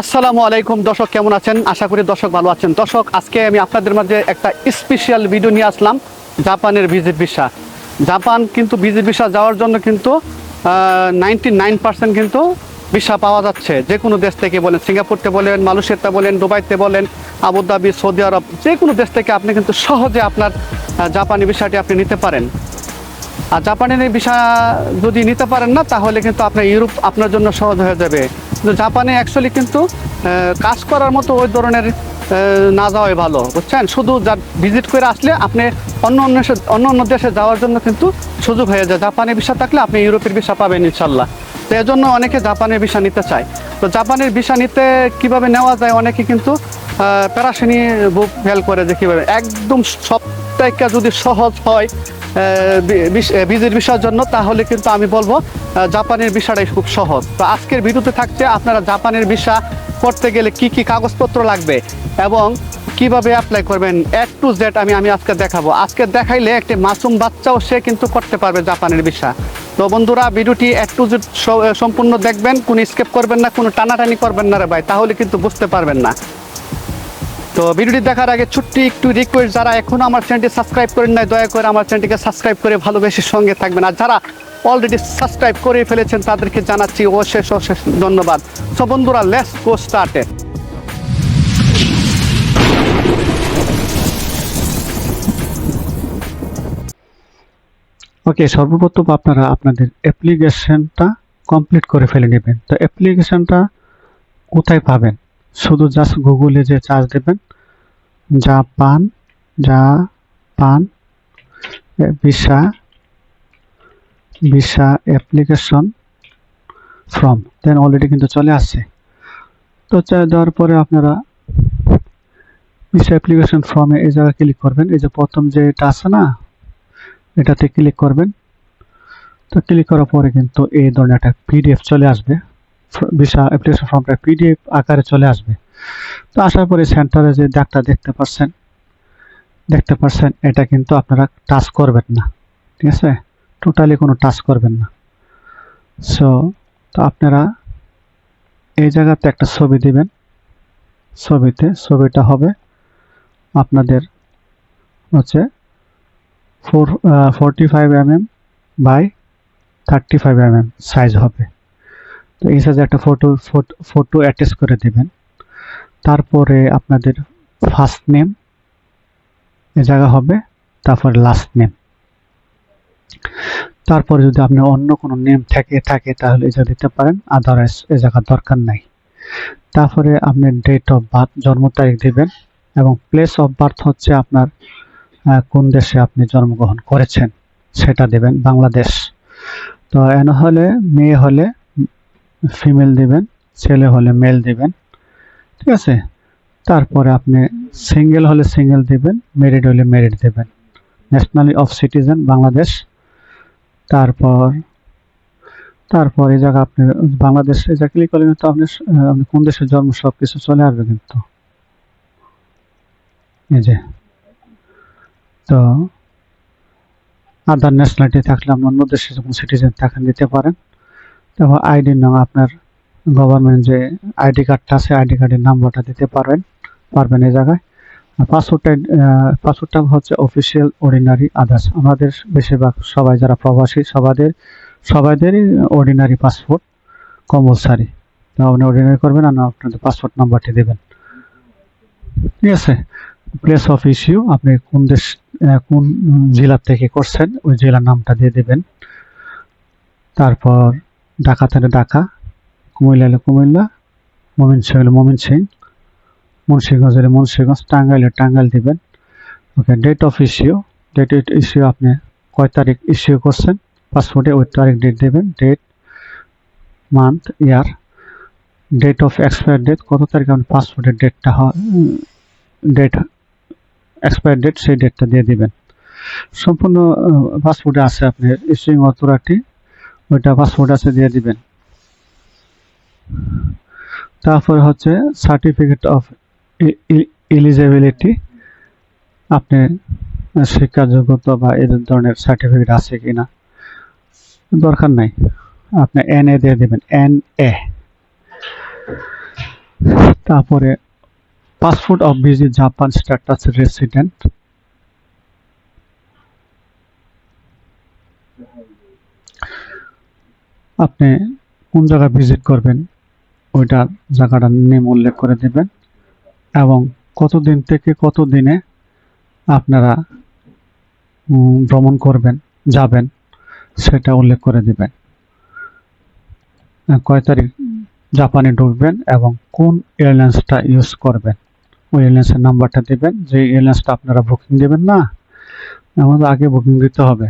আসসালামু আলাইকুম, দর্শক কেমন আছেন? আশা করি দর্শক ভালো আছেন। দর্শক, আজকে আমি আপনাদের মাঝে একটা স্পেশাল ভিডিও নিয়ে আসলাম, জাপানের ভিজিট ভিসা। জাপান কিন্তু ভিজিট ভিসা যাওয়ার জন্য কিন্তু নাইনটি নাইন পার্সেন্ট কিন্তু ভিসা পাওয়া যাচ্ছে। যে কোনো দেশ থেকে বলেন, সিঙ্গাপুরতে বলেন, মালয়েশিয়াতে বলেন, দুবাইতে বলেন, আবুধাবি, সৌদি আরব, যে কোনো দেশ থেকে আপনি কিন্তু সহজে আপনার জাপানি ভিসাটি আপনি নিতে পারেন। আর জাপানের ভিসা যদি নিতে পারেন না, তাহলে কিন্তু আপনার ইউরোপ আপনার জন্য সহজ হয়ে যাবে। জাপানে অ্যাকচুয়ালি কিন্তু কাজ করার মতো ওই ধরনের না যাওয়াই ভালো, বুঝছেন? শুধু যা ভিজিট করে আসলে আপনি অন্য অন্য অন্য অন্য দেশে যাওয়ার জন্য কিন্তু সুযোগ হয়ে যায়। জাপানের ভিসা থাকলে আপনি ইউরোপের ভিসা পাবেন ইনশাল্লাহ তো এই জন্য অনেকে জাপানের ভিসা নিতে চায়। তো জাপানের ভিসা নিতে কীভাবে নেওয়া যায় অনেকে কিন্তু প্যারাসিনি বুক ফেল করে যে কীভাবে। একদম সব যদি সহজ হয় ভিজিট ভিসার জন্য, তাহলে কিন্তু আমি বলব জাপানের ভিসাটাই খুব সহজ। তো আজকের ভিডিওতে থাকছে আপনারা জাপানের ভিসা করতে গেলে কি কি কাগজপত্র লাগবে এবং কীভাবে অ্যাপ্লাই করবেন এক টু জেড আমি আমি আজকে দেখাবো। আজকে দেখাইলে একটি মাসুম বাচ্চাও সে কিন্তু করতে পারবে জাপানের ভিসা। তো বন্ধুরা, ভিডিওটি এক টু জেড সম্পূর্ণ দেখবেন, কোনো স্কেপ করবেন না, কোনো টানাটানি করবেন না রে ভাই, তাহলে কিন্তু বুঝতে পারবেন না। তো ভিডিওটি দেখার আগে ছোট্ট একটু রিকোয়েস্ট যারা এখনও আমার চ্যানেলটি সাবস্ক্রাইব করেন নাই, দয়া করে আমার চ্যানেলটিকে সাবস্ক্রাইব করে ভালোবেসে সঙ্গে থাকবেন। আর যারা অলরেডি সাবস্ক্রাইব করে ফেলেছেন, তাদেরকে জানাচ্ছি অশেষ অশেষ ধন্যবাদ। সো বন্ধুরা লেটস গো স্টার্টেড ওকে সর্বপ্রথম আপনারা আপনাদের অ্যাপ্লিকেশনটা কমপ্লিট করে ফেলে নেবেন। তো অ্যাপ্লিকেশনটা কোথায় পাবেন? শুধু জাস্ট গুগলে যে চার্জ দেবেন। Japan Japan visa visa application form. Then already কিন্তু চলে আসছে। তো চা, দেওয়ার পরে আপনারা ভিসা অ্যাপ্লিকেশন ফর্মে এই জায়গায় ক্লিক করবেন। এই যে প্রথম যে এটা আছে না, এটাতে ক্লিক করবেন। তো ক্লিক করার পরে কিন্তু এই ধরনের একটা পিডিএফ চলে আসবে। ভিসা অ্যাপ্লিকেশন ফর্মটা পিডিএফ আকারে চলে আসবে। তো আসার পরে সেন্টারে যে দাগটা দেখতে পাচ্ছেন দেখতে পাচ্ছেন, এটা কিন্তু আপনারা টাচ করবেন না, ঠিক আছে? টোটালি কোনো টাচ করবেন না। সো তো আপনারা এই জায়গাতে একটা ছবি দিবেন। ছবিতে, ছবিটা হবে আপনাদের হচ্ছে four forty five M M by thirty five M M size হবে। তো এই সাইজে একটা ফটো ফটো অ্যাটাচ করে দেবেন। তারপরে আপনাদের ফার্স্ট নেম এ জায়গা হবে, তারপর লাস্ট নেম তারপরে যদি আপনি অন্য কোনো নেম থেকে, থাকে, তাহলে এই জায়গা দিতে পারেন আদারওয়াইজ এ জায়গা দরকার নাই। তারপরে আপনি ডেট অফ বার্থ জন্ম তারিখ দিবেন, এবং প্লেস অফ বার্থ হচ্ছে আপনার কোন দেশে আপনি জন্মগ্রহণ করেছেন, সেটা দেবেন, বাংলাদেশ। তো এন হলে, মেয়ে হলে ফিমেল দিবেন, ছেলে হলে মেল দিবেন। ঠিক আছে? তারপরে আপনি সিঙ্গেল হলে সিঙ্গেল দিবেন মেরিড হলে মেরিড দেবেন। Nationally of citizen Bangladesh. তারপর তারপর এই জায়গা আপনি, বাংলাদেশ, এই জায়গা ক্লিক করলে কিন্তু আপনি আপনি কোন দেশের জন্ম সব কিছু চলে আসবে কিন্তু। এই যে। তো আদার ন্যাশনালিটি থাকলে আপনি অন্য দেশে যখন সিটিজেন থাকেন, দিতে পারেন। তারপর আইডি নাম আপনার গভর্নমেন্ট যে আইডি কার্ডটা আছে আইডি কার্ডের নাম্বারটা দিতে পারবেন পারবেন এই জায়গায়। পাসপোর্টটা পাসপোর্টটা হচ্ছে অফিসিয়াল অর্ডিনারি আদার্স আমাদের বেশিরভাগ সবাই যারা প্রবাসী সবাদের সবাইদেরই অর্ডিনারি পাসপোর্ট কম্পালসারি তো আপনি অর্ডিনারি করবেন আর আপনাদের পাসপোর্ট নাম্বারটি দেবেন। ঠিক আছে? প্লেস অফ ইস্যু আপনি কোন দেশ কোন উম, জেলা থেকে করছেন ওই জেলার নামটা দিয়ে দেবেন। তারপর ঢাকা থেকে ঢাকা। কুমিল্লা হলে কুমিল্লা মমিনসিং হলে মমিনসিং মুন্সিগঞ্জ হলে মুন্সিগঞ্জ টাঙ্গাইল হলে টাঙ্গাইল দিবেন। Okay date of issue date issue আপনি কয় তারিখ ইস্যু করছেন? পাসপোর্টে ওই তারিখ ডেট দেবেন date month year date of expire date কত তারিখ আপনি পাসপোর্টের ডেটটা ডেট এক্সপায়ার ডেট সেই ডেটটা দিয়ে দেবেন। সম্পূর্ণ পাসপোর্টে আছে আপনার ইস্যুইং অথরিটি ওইটা পাসপোর্ট আছে, দিয়ে দিবেন। তারপর হচ্ছে সার্টিফিকেট অফ এলিজিবিলিটি আপনি শিক্ষা যোগ্যতা বা এই ধরনের সার্টিফিকেট আছে কিনা? দরকার নাই। আপনি এন এ দিয়ে দেবেন। এন এ তারপরে passport of visit Japan status resident আপনি কোন জায়গায় ভিজিট করবেন? ওইটার জায়গাটার নেম উল্লেখ করে দেবেন। এবং কতদিন থেকে কত দিনে আপনারা ভ্রমণ করবেন, যাবেন, সেটা উল্লেখ করে দেবেন। কয় তারিখ জাপানে ঢুকবেন এবং কোন এয়ারলাইন্সটা ইউজ করবেন? ওই এয়ারলাইন্সের নাম্বারটা দেবেন, যে এয়ারলাইন্সটা আপনারা বুকিং দেবেন না, আমাদের আগে বুকিং দিতে হবে।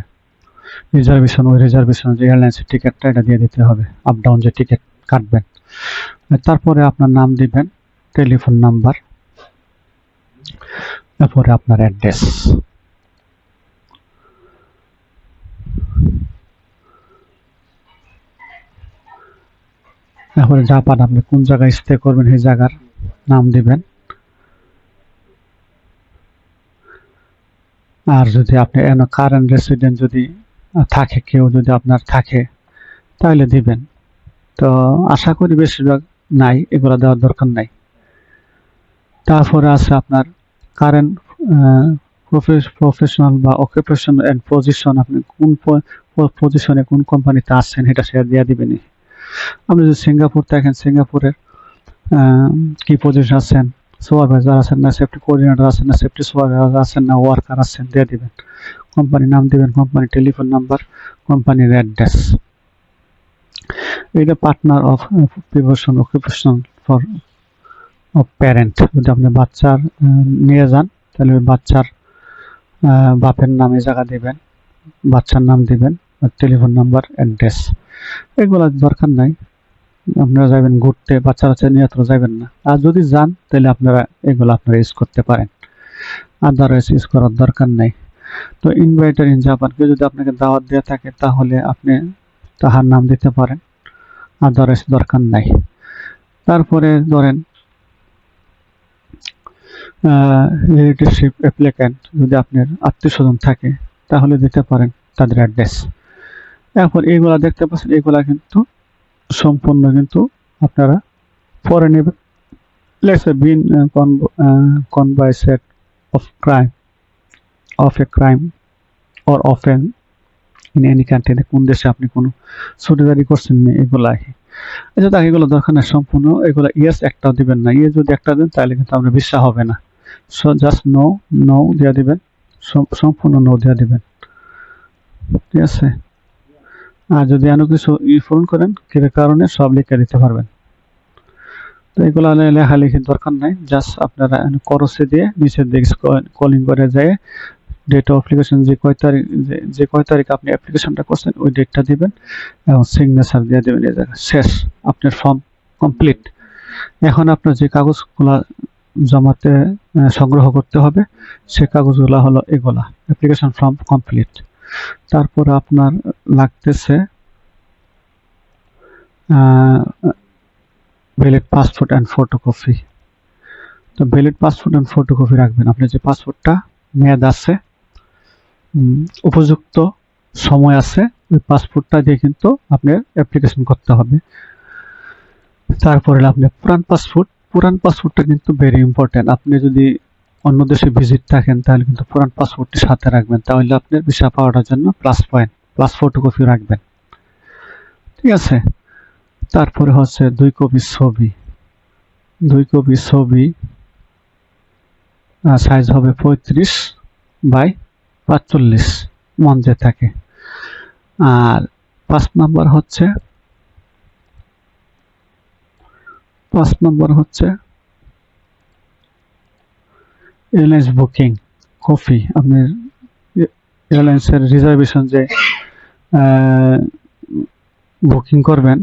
রিজার্ভেশন, ওই রিজার্ভেশন যে এয়ারলাইন্সের টিকিটটা, এটা দিয়ে দিতে হবে। আপ ডাউন যে টিকিট কাটবেন। তারপরে আপনার নাম দিবেন, টেলিফোন নাম্বার, তারপরে আপনার অ্যাড্রেস। তারপরে জাপান আপনি কোন জায়গায় স্টে করবেন সেই জায়গার নাম দিবেন। আর যদি আপনি কারেন্ট রেসিডেন্ট যদি থাকে, কেউ যদি আপনার থাকে, তাহলে দিবেন। তো আশা করি বেশিরভাগ নাই, এগুলো দেওয়ার দরকার নাই। তারপরে আছে আপনার কারেন্ট প্রফেশনাল বা অকুপেশন অ্যান্ড পজিশন আপনি কোন পজিশনে কোন কোম্পানিতে আছেন এটা শেয়ার দিয়ে দিবেন। আপনি যদি সিঙ্গাপুর থাকেন সিঙ্গাপুরের কি পজিশন আছেন সুপারভাইজার আছেন না সেফটি কোঅর্ডিনেটর আছেন না সেফটি সুপারভাইজার আছেন না ওয়ার্কার আছেন, দিয়ে দিবেন। কোম্পানির নাম দিবেন কোম্পানির টেলিফোন নাম্বার কোম্পানির অ্যাড্রেস এটা partner of profession occupation for of parent যদি আপনি বাচ্চার নিয়ে যান, তাহলে ওই বাচ্চার বাপের নামে জায়গা দিবেন, বাচ্চার নাম দিবেন টেলিফোন নাম্বার অ্যাড্রেস এগুলো দরকার নাই। আপনারা যাবেন ঘুরতে বাচ্চা বাচ্চা নিয়ে তো যাবেন না। আর যদি যান, তাহলে আপনারা এগুলো আপনারা ইউজ করতে পারেন। আদারওয়াইজ ইউজ করার দরকার নেই। তো ইনভাইটার ইন জাপান কেউ যদি আপনাকে দাওয়াত দেওয়া থাকে, তাহলে আপনি তাহার নাম দিতে পারেন। আদারওয়াইজ দরকার নাই। তারপরে ধরেন রিলেটিভশিপ অ্যাপ্লিক্যান্ট যদি আপনার আত্মীয় স্বজন থাকে, তাহলে দিতে পারেন তাদের অ্যাড্রেস এখন এইগুলা দেখতে পাচ্ছেন এগুলা কিন্তু সম্পূর্ণ কিন্তু আপনারা পরে নেবেন। Let's been convicted of crime of a crime or of an in any country কোন দেশে আপনি কোনো ছুটিদারি করছেন এগুলো আগে আচ্ছা তাকে এগুলো দরকার না সম্পূর্ণ, এগুলো ইয়েস একটাও দিবেন না। ইয়ে যদি একটা দেন, তাহলে কিন্তু আপনার বিশ্বাস হবে না। সো জাস্ট নো নো দেওয়া সম্পূর্ণ নো দেওয়া ঠিক আছে? আর যদি আরও কিছু করেন, কি কারণে, সব লিখে দিতে পারবেন। তো এগুলো লেখালেখির দরকার নাই। জাস্ট আপনারা করসে দিয়ে নিচের দিকে কলিং করে যায় ডেট অফ অ্যাপ্লিকেশন যে কয় তারিখ, যে- কয় তারিখ আপনি অ্যাপ্লিকেশনটা করছেন, ওই ডেটটা দিবেন এবং সিগনেচার দিয়ে দেবেন এই জায়গায়। শেষ, আপনার ফর্ম কমপ্লিট এখন আপনার যে কাগজগুলো জমাতে সংগ্রহ করতে হবে, সে কাগজগুলো হলো এগুলা অ্যাপ্লিকেশন ফর্ম কমপ্লিট তারপর আপনার লাগতেছে ভ্যালিড পাসপোর্ট অ্যান্ড ফটোকপি তো ভ্যালিড পাসপোর্ট অ্যান্ড ফটোকপি রাখবেন। আপনার যে পাসপোর্টটা মেয়াদ আছে উপযুক্ত সময় আছে, ওই পাসপোর্টটা দিয়ে কিন্তু আপনার অ্যাপ্লিকেশন করতে হবে। তারপরে হলো আপনার পুরান পাসপোর্ট পুরান পাসপোর্টটা কিন্তু ভেরি ইম্পর্টেন্ট আপনি যদি অন্য দেশে ভিজিট থাকেন, তাহলে কিন্তু পুরান পাসপোর্টটি সাথে রাখবেন। তাহলে আপনার ভিসা পাওয়ার জন্য প্লাস পয়েন্ট প্লাস ফটোকপি রাখবেন। ঠিক আছে? তারপরে হচ্ছে দুই কপি ছবি। দুই কপি ছবি সাইজ হবে পঁয়ত্রিশ বাই পাঁচচল্লিশ মঞ্চে থাকে। আর পাঁচ নাম্বার হচ্ছে, পাঁচ নম্বর হচ্ছে এয়ারলাইন্স বুকিং কপি আপনার এয়ারলাইন্সের রিজার্ভেশন যে বুকিং করবেন,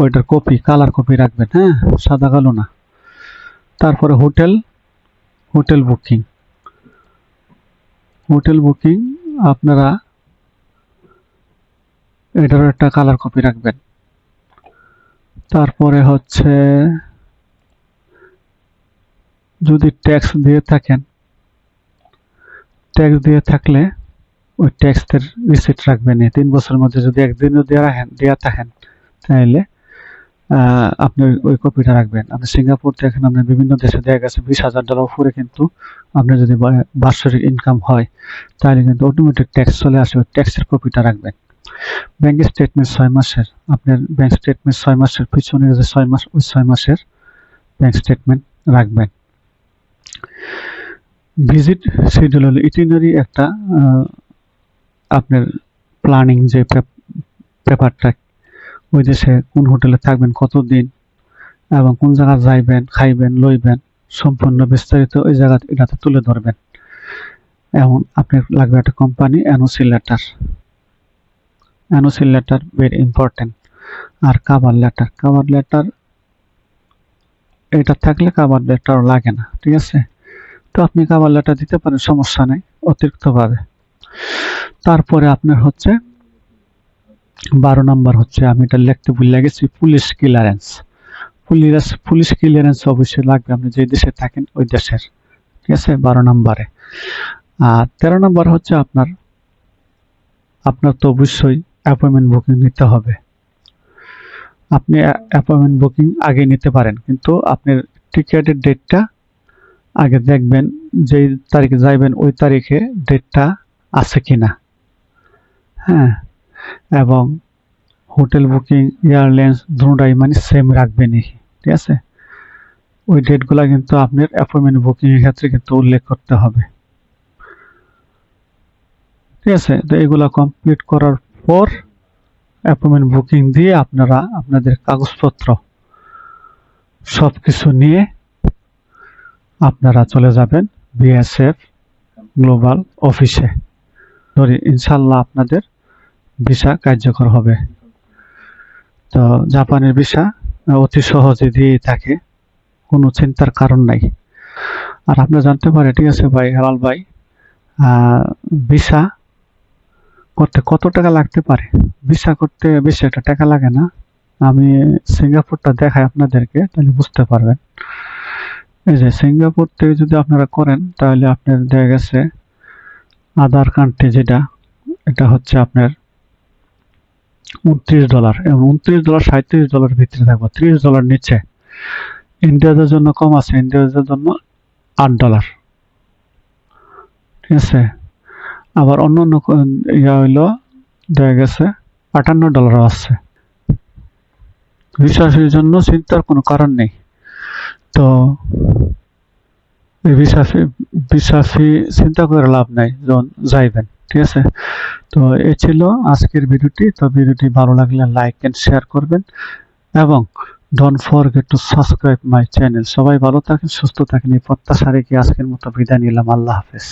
ওইটার কপি, কালার কপি রাখবেন হ্যাঁ? সাদা কালো না। তারপরে hotel hotel booking. Hotel booking, আপনারা এটারও একটা কালার কপি রাখবেন। তারপরে হচ্ছে যদি ট্যাক্স দিয়ে থাকেন ট্যাক্স দিয়ে থাকলে ওই ট্যাক্সের রিসিট রাখবেন। তিন বছরের মধ্যে যদি একদিনও দেওয়া রাখেন দেওয়া থাকেন, তাহলে আপনি ওই- কপিটা রাখবেন। আপনি সিঙ্গাপুর দেখেন আপনার বিভিন্ন দেশে দেখা গেছে, বিশ হাজার ডলার উপরে কিন্তু আপনার যদি বা- বাৎসরিক ইনকাম হয়, তাহলে কিন্তু অটোমেটিক ট্যাক্স চলে আসে। ওই ট্যাক্সের কপিটা রাখবেন। ব্যাংক স্টেটমেন্ট ছয় মাসের। আপনার ব্যাংক স্টেটমেন্ট ছয় মাসের পিছনে যে ছয় মাস ওই ছয় মাসের ব্যাংক স্টেটমেন্ট রাখবেন। ভিজিট শিডিউল হলো ইটিনারি একটা আপনার প্ল্যানিং যে পেপারটা ওই দেশে কোন হোটেলে থাকবেন, কতদিন এবং কোন জায়গা যাইবেন, খাইবেন, লইবেন, সম্পূর্ণ বিস্তারিত ওই জায়গা এটাতে তুলে ধরবেন। এমন আপনার লাগবে একটা company NOC letter NOC letter very important আর কাবার লেটার কাবার লেটার এটা থাকলে কাবার লেটার লাগে না, ঠিক আছে? তো আপনি কাবার লেটার দিতে পারেন, সমস্যা নেই, অতিরিক্তভাবে। তারপরে আপনার হচ্ছে বারো নম্বর হচ্ছে, আমি এটা লিখতে ভুলে গেছি, police clearance police police clearance অবশ্যই লাগবে, আপনি যে দেশে থাকেন, ওই দেশের। ঠিক আছে? বারো নম্বরে। আর তেরো নম্বর হচ্ছে আপনার আপনার তো অবশ্যই অ্যাপয়েন্টমেন্ট বুকিং নিতে হবে। আপনি অ্যাপয়েন্টমেন্ট বুকিং আগে নিতে পারেন, কিন্তু আপনার টিকিটের ডেটটা আগে দেখবেন যেই তারিখে যাইবেন, ওই তারিখে ডেটটা আছে কিনা। হ্যাঁ? এবং হোটেল বুকিং, এয়ারলাইন্স দুটাই মানে সেম রাখবেনই ঠিক আছে? ওই ডেটগুলো কিন্তু আপনার অ্যাপয়েন্টমেন্ট বুকিং এর ক্ষেত্রে কিন্তু উল্লেখ করতে হবে। ঠিক আছে? তো এগুলো কমপ্লিট করার পর অ্যাপয়েন্টমেন্ট বুকিং দিয়ে আপনারা আপনাদের কাগজপত্র সব কিছু নিয়ে আপনারা চলে যাবেন বিএসএফ গ্লোবাল অফিসে ধরি, ইনশাল্লাহ আপনাদের ভিসা কার্যকর হবে। তো জাপানের ভিসা অতি সহজে দিয়ে থাকে, কোনো চিন্তার কারণ নাই। আর আপনি জানতে পারে ঠিক আছে ভাই, হেলাল ভাই ভিসা করতে কত টাকা লাগতে পারে? ভিসা করতে বেশি একটা টাকা লাগে না। আমি সিঙ্গাপুরটা দেখাই আপনাদেরকে, তাহলে বুঝতে পারবেন। এই যে সিঙ্গাপুর থেকে যদি আপনারা করেন, তাহলে আপনার দেখা গেছে আদার কান্ট্রি যেটা, এটা হচ্ছে আপনার উনত্রিশ ডলার এবং উনত্রিশ ডলার সাঁত্রিশ ডলার ভিতরে থাকব, ত্রিশ ডলার নিচে। ইন্ডিয়াদের জন্য কম আছে, ইন্ডিয়াদের জন্য আট ডলার। ঠিক আছে? আবার অন্য অন্য ইয়া হইল, দেখা গেছে, আটান্ন ডলারও আছে। বিশ্বাসের জন্য চিন্তার কোনো কারণ নেই। তো বিশ্বাসী বিশ্বাসী চিন্তা করে লাভ নাই যাইবেন। ঠিক আছে? তো এ ছিল আজকের ভিডিওটি। তো ভিডিওটি ভালো লাগলে লাইক অ্যান্ড শেয়ার করবেন। এবং don't forget to subscribe my channel সবাই ভালো থাকেন, সুস্থ থাকেন। এই প্রত্যাশা রেখে আজকের মতো বিদায় নিলাম। আল্লাহ হাফেজ।